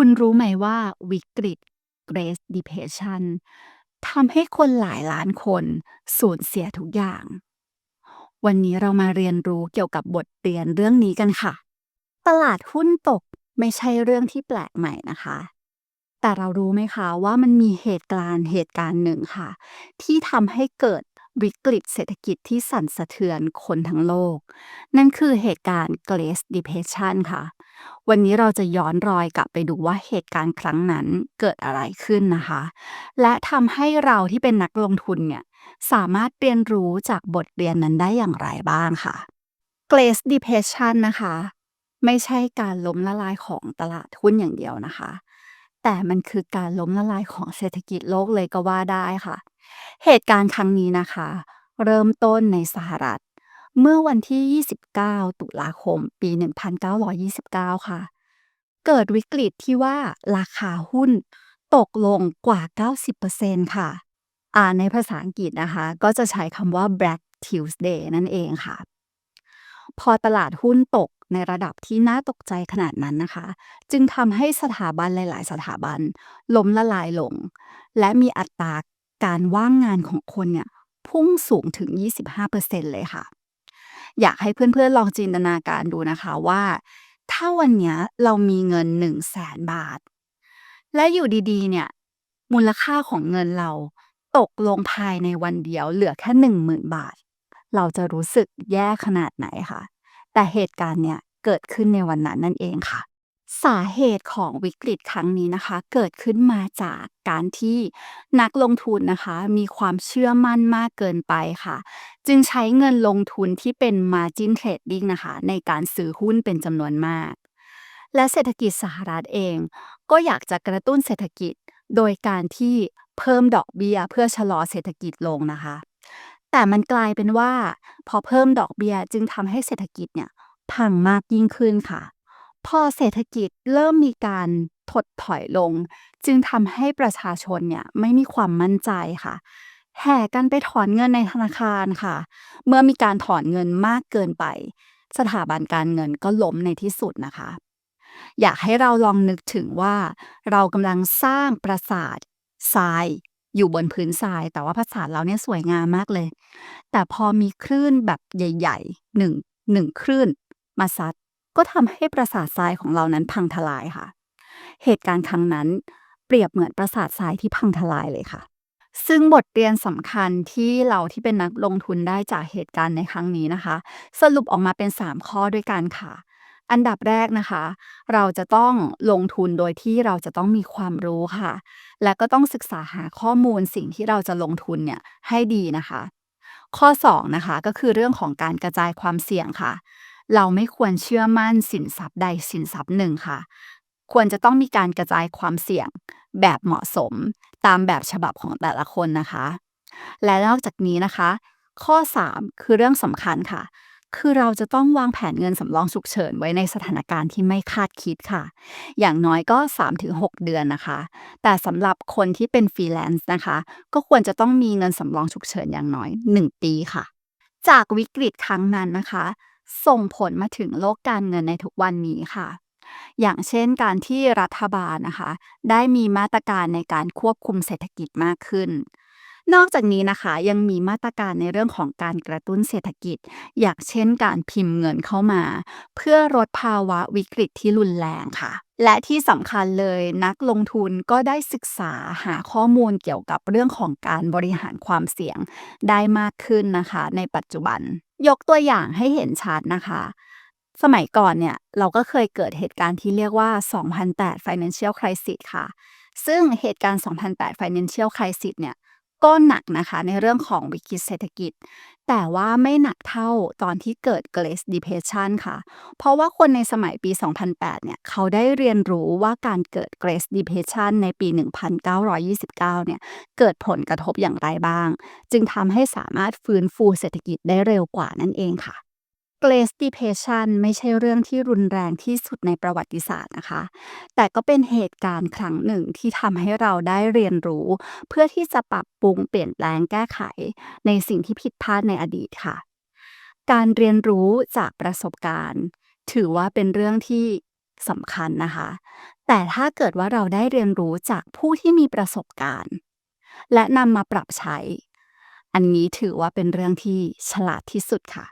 คุณรู้ไหมว่าวิกฤต Great Depression ทำให้คนหลายล้านคนสูญเสียทุกอย่าง วันนี้เรามาเรียนรู้เกี่ยวกับบทเรียนเรื่องนี้กันค่ะ ตลาดหุ้นตกไม่ใช่เรื่องที่แปลกใหม่นะคะ แต่เรารู้ไหมคะว่ามันมีเหตุการณ์เหตุการณ์หนึ่งค่ะ ที่ทำให้เกิดวิกฤตเศรษฐกิจที่สั่นสะเทือนคนทั้งโลก นั่นคือเหตุการณ์ Great Depression ค่ะ วันนี้เราจะย้อนรอยกลับไปดูว่าเหตุการณ์ครั้งนั้นเกิดอะไรขึ้นนะคะ และทำให้เราที่เป็นนักลงทุนเนี่ยสามารถเรียนรู้จากบทเรียนนั้นได้อย่างไรบ้างค่ะ Great Depression นะคะ ไม่ใช่การล้มละลายของตลาดหุ้นอย่างเดียวนะคะ แต่มันคือการล้มละลายของเศรษฐกิจโลกเลยก็ว่าได้ค่ะ เหตุการณ์ครั้งนี้นะคะ เริ่มต้นในสหรัฐ เมื่อวันที่ 29 ตุลาคม ปี 1929 ค่ะ เกิดวิกฤตที่ว่าราคาหุ้นตกลงกว่า 90%ค่ะ อ่าในภาษาอังกฤษนะคะ ก็จะใช้คำว่า Black Tuesday นั่นเองค่ะ พอตลาดหุ้นตกในระดับที่น่าตกใจขนาดนั้นนะคะ จึงทำให้สถาบันหลาย ๆ สถาบันล้มละลายลง และมีอัตราการว่างงานของคนเนี่ยพุ่งสูงถึง 25%เลยค่ะ อยากให้เพื่อนๆลองจินตนาการดูนะคะว่า ถ้าวันเนี้ยเรามีเงิน1 0 0 0 0แสนบาท และอยู่ดีๆ เนี่ย มูลค่าของเงินเราตกลงภายในวันเดียวเหลือแค่10,000บาท เราจะรู้สึกแย่ขนาดไหนคะแต่เหตุการณ์เนี่ยเกิดขึ้นในวันนั้นนั่นเองค่ะ สาเหตุของวิกฤตครั้งนี้นะคะ เกิดขึ้นมาจากการที่นักลงทุนนะคะ มีความเชื่อมั่นมากเกินไปค่ะ จึงใช้เงินลงทุนที่เป็น Margin Trading นะคะ ในการซื้อหุ้นเป็นจำนวนมาก และเศรษฐกิจสหรัฐเอง ก็อยากจะกระตุ้นเศรษฐกิจ โดยการที่เพิ่มดอกเบี้ยเพื่อชะลอเศรษฐกิจลงนะคะ แต่มันกลายเป็นว่า พอเพิ่มดอกเบี้ยจึงทำให้เศรษฐกิจเนี่ยพังมากยิ่งขึ้นค่ะ พอเศรษฐกิจเริ่มมีการถดถอยลง จึงทำให้ประชาชนเนี่ยไม่มีความมั่นใจค่ะ แห่กันไปถอนเงินในธนาคารค่ะ เมื่อมีการถอนเงินมากเกินไป สถาบันการเงินก็ล้มในที่สุดนะคะ อยากให้เราลองนึกถึงว่า เรากำลังสร้างปราสาททรายอยู่บนพื้นทราย แต่ว่าปราสาทเราเนี่ยสวยงามมากเลย แต่พอมีคลื่นแบบใหญ่ๆหนึ่งหนึ่งคลื่นมาซัด ก็ทำให้ปราสาททรายของเรานั้นพังทลายค่ะ เหตุการณ์ครั้งนั้นเปรียบเหมือนปราสาททรายที่พังทลายเลยค่ะ ซึ่งบทเรียนสำคัญที่เราที่เป็นนักลงทุนได้จากเหตุการณ์ในครั้งนี้นะคะ สรุปออกมาเป็น 3 ข้อด้วยกันค่ะ อันดับแรกนะคะ เราจะต้องลงทุนโดยที่เราจะต้องมีความรู้ค่ะ และก็ต้องศึกษาหาข้อมูลสิ่งที่เราจะลงทุนเนี่ยให้ดีนะคะ ข้อ 2 นะคะก็คือเรื่องของการกระจายความเสี่ยงค่ะ เราไม่ควรเชื่อมั่นสินทรัพย์ใดสินทรัพย์หนึ่งค่ะ ควรจะต้องมีการกระจายความเสี่ยงแบบเหมาะสมตามแบบฉบับของแต่ละคนนะคะ และนอกจากนี้นะคะ ข้อ 3 คือเรื่องสำคัญค่ะ คือเราจะต้องวางแผนเงินสำรองฉุกเฉินไว้ในสถานการณ์ที่ไม่คาดคิดค่ะ อย่างน้อยก็ 3-6 เดือนนะคะ แต่สำหรับคนที่เป็นฟรีแลนซ์นะคะ ก็ควรจะต้องมีเงินสำรองฉุกเฉินอย่างน้อย 1 ปีค่ะ จากวิกฤตครั้งนั้นนะคะ ส่งผลมาถึงโลกการเงินในทุกวันนี้ค่ะ อย่างเช่นการที่รัฐบาลนะคะ ได้มีมาตรการในการควบคุมเศรษฐกิจมากขึ้น นอกจากนี้นะคะยังมีมาตรการในเรื่องของการกระตุ้นเศรษฐกิจ อย่างเช่นการพิมพ์เงินเข้ามา เพื่อลดภาวะวิกฤตที่รุนแรงค่ะและที่สำคัญเลยนักลงทุนก็ได้ศึกษาหาข้อมูลเกี่ยวกับเรื่องของการบริหารความเสี่ยงได้มากขึ้นนะคะ ในปัจจุบัน ยกตัวอย่างให้เห็นชัดนะคะ สมัยก่อนเนี่ย เราก็เคยเกิดเหตุการณ์ที่เรียกว่า 2008 Financial Crisis ค่ะ ซึ่งเหตุการณ์ 2008 Financial Crisis เนี่ย ก็หนักนะคะในเรื่องของวิกฤตเศรษฐกิจ แต่ว่าไม่หนักเท่าตอนที่เกิด Great Depression ค่ะ เพราะว่าคนในสมัยปี 2008 เนี่ย เขาได้เรียนรู้ว่าการเกิด Great Depression ในปี 1929 เนี่ย เกิดผลกระทบอย่างไรบ้าง จึงทำให้สามารถฟื้นฟูเศรษฐกิจได้เร็วกว่านั่นเองค่ะ Great Depression ไม่ใช่เรื่องที่รุนแรงที่สุดในประวัติศาสตร์นะคะ แต่ก็เป็นเหตุการณ์ครั้งหนึ่งที่ทำให้เราได้เรียนรู้ เพื่อที่จะปรับปรุงเปลี่ยนแปลงแก้ไข ในสิ่งที่ผิดพลาดในอดีตค่ะ การเรียนรู้จากประสบการณ์ ถือว่าเป็นเรื่องที่สำคัญนะคะ แต่ถ้าเกิดว่าเราได้เรียนรู้จากผู้ที่มีประสบการณ์ และนำมาปรับใช้ อันนี้ถือว่าเป็นเรื่องที่ฉลาดที่สุดค่ะ